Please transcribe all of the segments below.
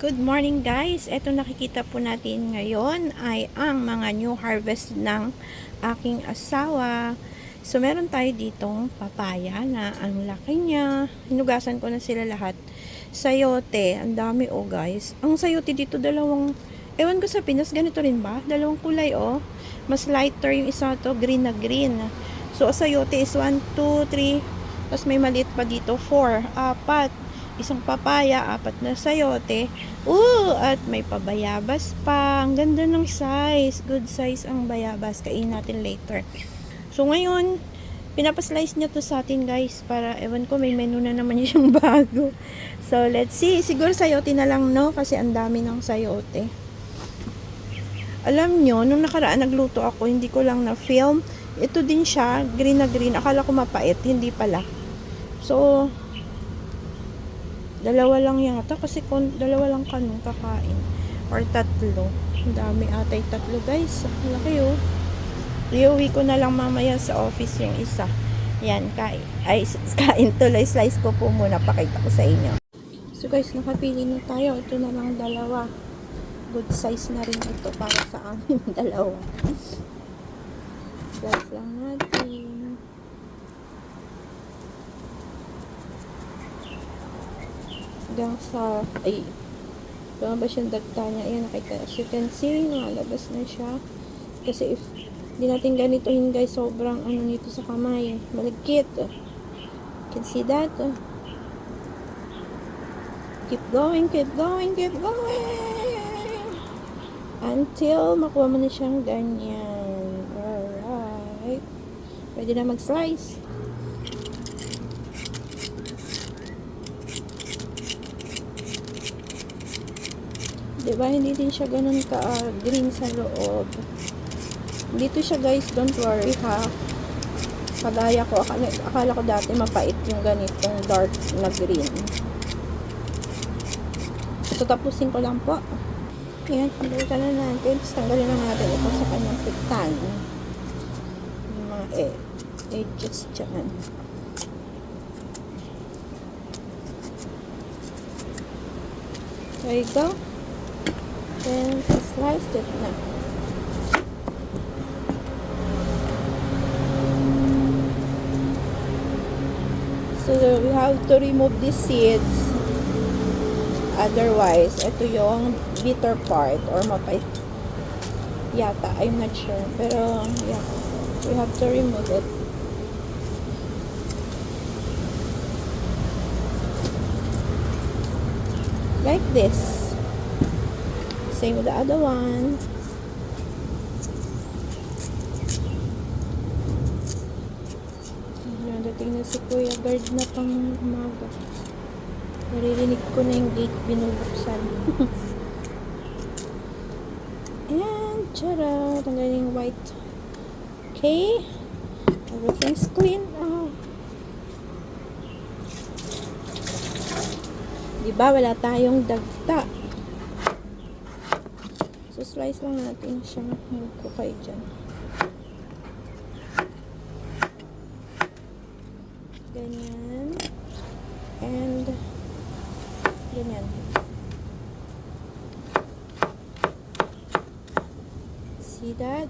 Good morning guys! Ito nakikita po natin ngayon ay ang mga new harvest ng aking asawa. So meron tayo ditong papaya na ang laki niya. Hinugasan ko na sila lahat. Sayote, ang dami oh guys. Ang sayote dito dalawang, ewan ko sa Pinas, ganito rin ba? Dalawang kulay oh. Mas lighter yung isa to, green na green. So sayote is 1, 2, 3, tapos may maliit pa dito, 4, apat isang papaya, apat na sayote. Ooh, at may pabayabas pa. Ang ganda ng size. Good size ang bayabas. Kain natin later. So, ngayon, pinapaslice niya to sa atin, guys. Para, ewan ko, may menu na naman siyang bago. So, let's see. Siguro sayote na lang, no? Kasi ang dami ng sayote. Alam nyo, nung nakaraan nagluto ako, hindi ko lang na-film. Ito din siya, green na green. Akala ko mapait, hindi pala. So, Dalawa lang yata kasi kung dalawa lang kami kakain. Or tatlo. Ang dami atay tatlo guys. Laki oh. Iuwi ko na lang mamaya sa office yung isa. Yan, kain. Ay, kain tuloy. Slice ko po muna. Pakita ko sa inyo. So guys, nakapili na tayo. Ito na lang dalawa. Good size na rin ito para sa amin dalawa. Slice lang natin. Hanggang sa ay lumabas yung dagta niya? Ayan nakita. As you can see nakalabas na siya. Kasi if di natin ganitohin guys sobrang ano nito sa kamay. Malagkit you can see that. Keep going keep going keep going. Until makuha mo na siyang ganyan. Alright. Pwede na mag Diba, hindi din siya ganun ka ah, green sa loob. Dito siya guys, don't worry ha. Kagaya ko, akala, akala ko dati mapait yung ganitong dark na green. So, tapusin ko lang po. Ayan, tanggalin na natin. Tapos tanggalin na natin ito sa kanyang pitan. Yung mga eh, edges dyan. There you go. Then, slice it now. So, we have to remove the seeds. Otherwise, ito yung bitter part or mapait. Yata, I'm not sure. Pero, yeah. We have to remove it. Like this. Same with the other one. Nadating na si Kuya Guard na pang umaga. Naririnig ko na yung gate binubuksan. And, tara, tanggalin yung white. Okay. Everything's clean. Oh. Diba, wala tayong dagta. Slice lang natin siya. Kayo dyan. Ganyan. And, ganyan. See that?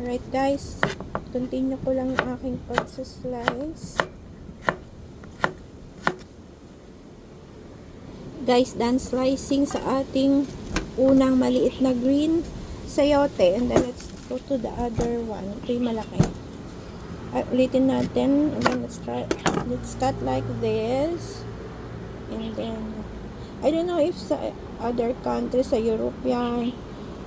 Alright guys, continue ko lang yung aking pagsaslice. Guys, done slicing sa ating unang maliit na green sayote. And then let's go to the other one. Ito yung malaki. Uh, ulitin natin. And then let's try, let's cut like this. And then, I don't know if sa other countries, sa European,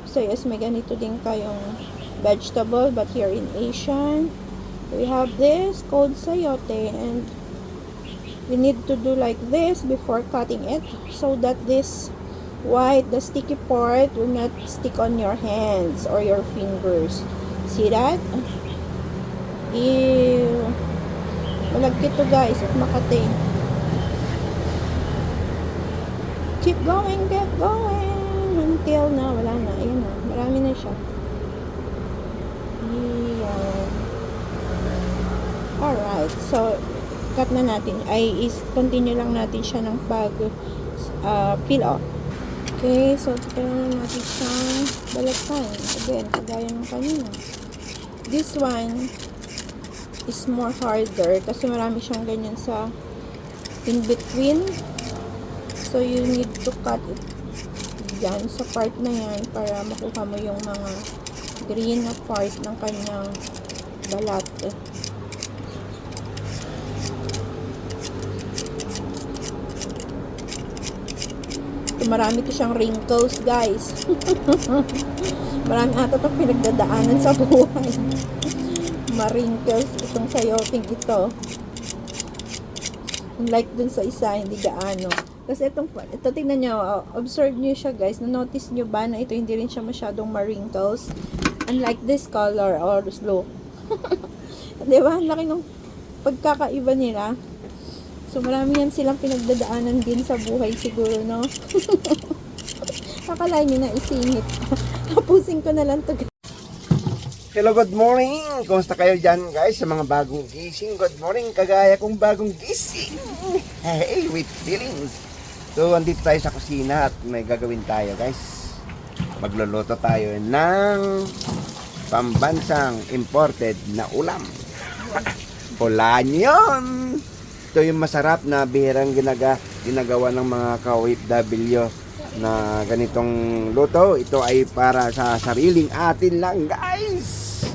sa US, may ganito din kayong vegetable but here in Asian. We have this called sayote and we need to do like this before cutting it so that this white the sticky part will not stick on your hands or your fingers. See that? Ew. Malagkit to guys at makati. Keep going keep going. Until na wala na. Ayun na marami na siya Ayan. side. So, cut na natin. Ay, is continue lang natin siya ng pag uh, peel off. Okay, so kailangan natin siyang balatan. Again, kagaya ng kanina. This one is more harder kasi marami siyang ganyan sa in between. So, you need to cut it dyan sa part na yan para makuha mo yung mga green na part ng kanyang balat. So, marami to siyang wrinkles, guys. marami ata itong pinagdadaanan sa buhay. Ma-wrinkles itong sayoting ito. Like dun sa isa, hindi gaano. Kasi itong, ito tingnan nyo, observe nyo siya guys, na-notice nyo ba na ito hindi rin siya masyadong ma-wrinkles? Unlike this color or look. Di ba? Ang laki ng pagkakaiba nila. So, marami yan silang pinagdadaanan din sa buhay siguro, no? Akala nyo na isingit. Tapusin ko na lang to. Hello, good morning! Kumusta kayo dyan guys sa mga bagong gising? Good morning, kagaya kong bagong gising! Hey, with feelings! So, andito tayo sa kusina at may gagawin tayo guys. Magluluto tayo ng pambansang imported na ulam. Ulan yun! Ito yung masarap na bihirang ginaga, ginagawa ng mga ka-OFW na ganitong luto. Ito ay para sa sariling atin lang guys!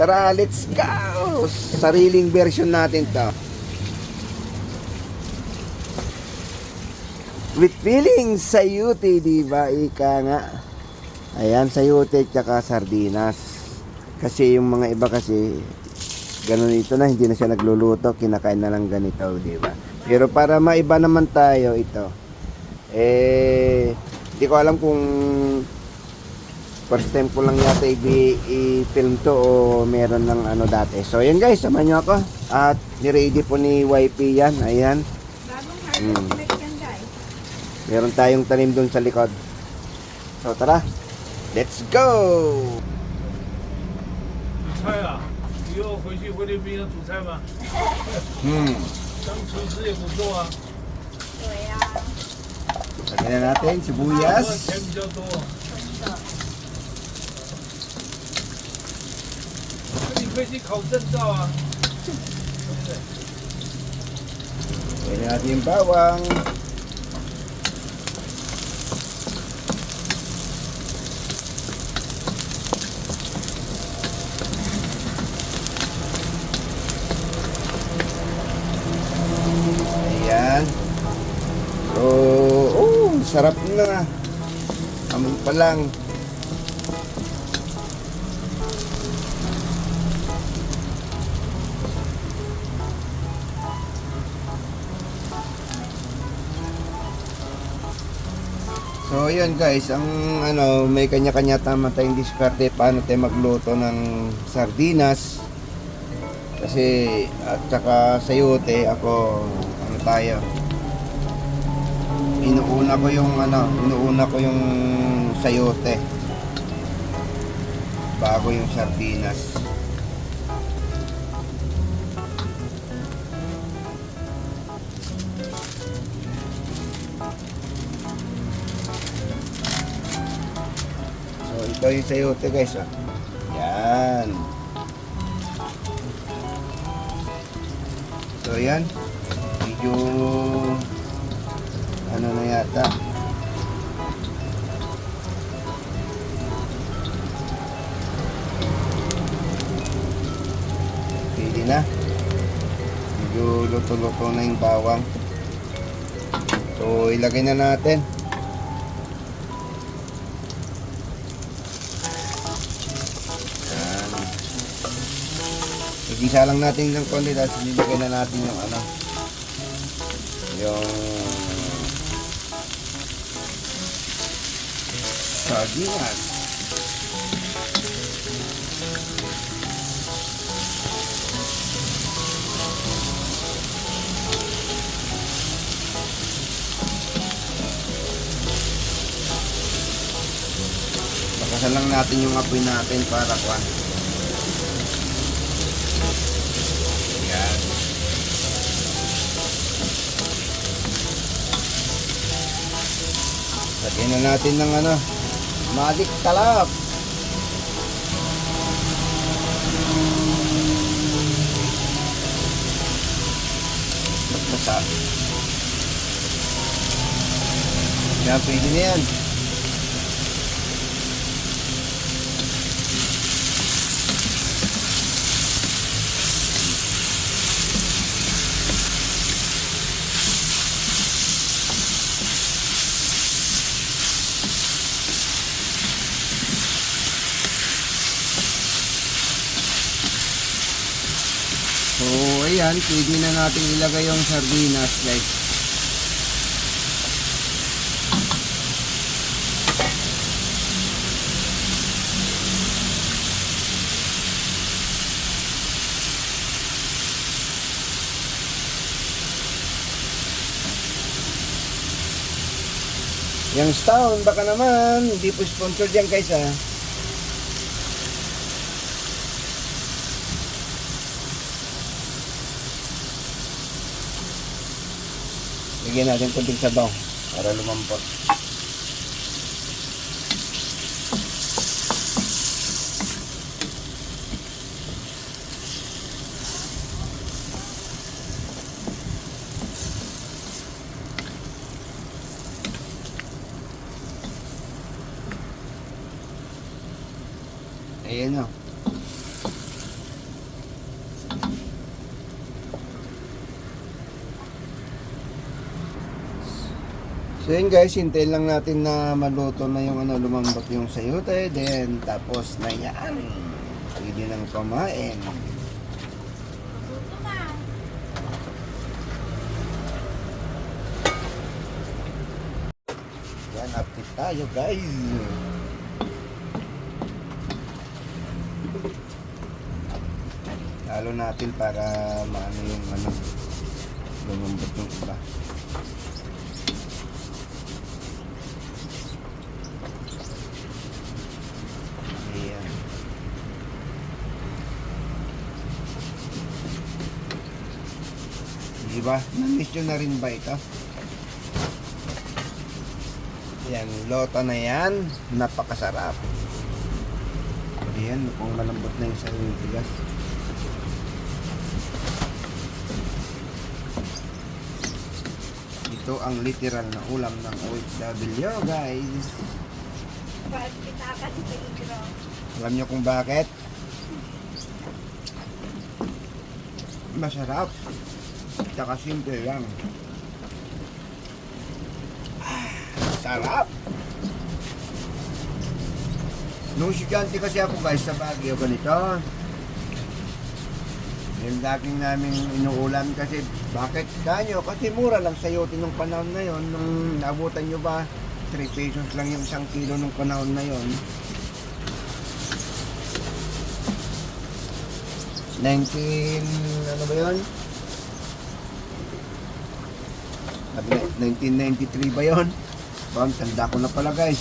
Tara, let's go! Sariling version natin to. With feelings sayute, di ba? Ika nga. Ayan, sayute tsaka sardinas. Kasi yung mga iba kasi, ganun ito na, hindi na siya nagluluto, kinakain na lang ganito, di ba? Pero para maiba naman tayo ito, eh, hindi ko alam kung first time ko lang yata i-film to o meron ng ano dati. So, yan guys, samahan nyo ako. At niready po ni YP yan. Ayan. Bagong Mm. harvest yan, guys. Meron tayong tanim dun sa likod. So, tara. Let's go。煮菜啊？你后回去菲律宾要煮菜吗？嗯。当厨师也不错啊。对呀、啊。今天那天气不一样。钱比较多。真的。你可以去考证照啊。对不对？为霸王。Sarap na. Amoy pa lang. So, yun guys, ang ano, may kanya-kanya tama tayong diskarte paano tayo magluto ng sardinas. Kasi, at saka sayote, ako, ano tayo, inuuna ko yung ano, inuuna ko yung sayote bago yung sardinas. So ito yung sayote guys ah. Yan. So yan. Medyo ano na yata. Pwede na. Medyo luto-luto na yung bawang. So ilagay na natin. Igisa lang natin ng konti tapos nilagay na natin yung ano. Yung sagingan. Bakasan lang natin yung apoy natin para kuan. Yan. Lagyan na natin ng ano, Magic Talap. Basta. Yan, pwede na yan. So, ayan, pwede na natin ilagay yung sardinas, guys. Yung Stone, baka naman, hindi po sponsored yan guys ha. Lagyan natin kunting sabaw para lumampot. Ayan o. So yun guys, hintayin lang natin na maluto na yung ano, lumambot yung sayote. Then, tapos na yan. Pwede nang kumain. Yan, update tayo guys. Halo natin para maano yung ano, lumambot yung iba. Ayan. Di ba? Na-miss nyo na rin ba ito? Yan, loto na yan. Napakasarap. Ayan, mukhang malambot na yung sa tigas. Ito ang literal na ulam ng OFW, guys. Alam nyo kung bakit? Masarap. Tsaka simple lang. Ah, sarap! Nung estudyante kasi ako guys sa Baguio ganito. Yung dating namin inuulam kasi bakit kanyo? Kasi mura lang sayote nung panahon na yon Nung naabutan nyo ba 3 pesos lang yung isang kilo nung panahon na yon 19 ano ba yun? Na, 1993 ba yun? Bang, tanda ko na pala guys.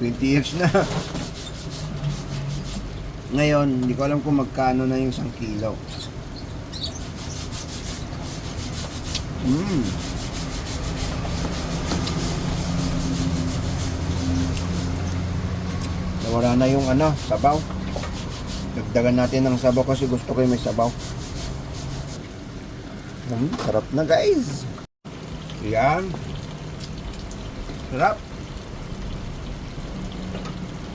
20 years na. Ngayon, hindi ko alam kung magkano na yung isang kilo. Mmm Nawala na yung ano, sabaw. Dagdagan natin ng sabaw kasi gusto ko yung may sabaw. Hmm, sarap na guys. Yan. Sarap.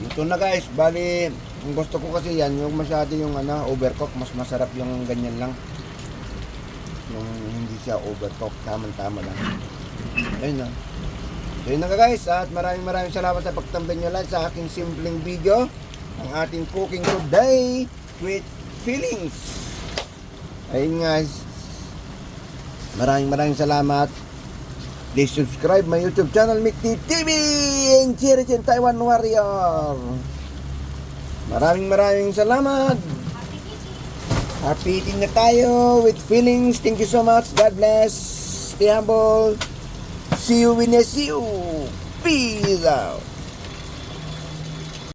Ito na guys. Bali, ang gusto ko kasi yan, yung masyado yung ano, overcook, mas masarap yung ganyan lang. Yung hindi siya overcook, tamang-tama lang. Ayun na. So yun na guys, at maraming maraming salamat sa pagtambay nyo lang sa aking simpleng video ang ating cooking today with feelings. Ayun guys. Maraming maraming salamat. Please subscribe my YouTube channel, Mikti TV and Chirichen Taiwan Warrior. Maraming maraming salamat. Happy eating na tayo with feelings. Thank you so much. God bless. Stay humble. See you when I see you. Peace out.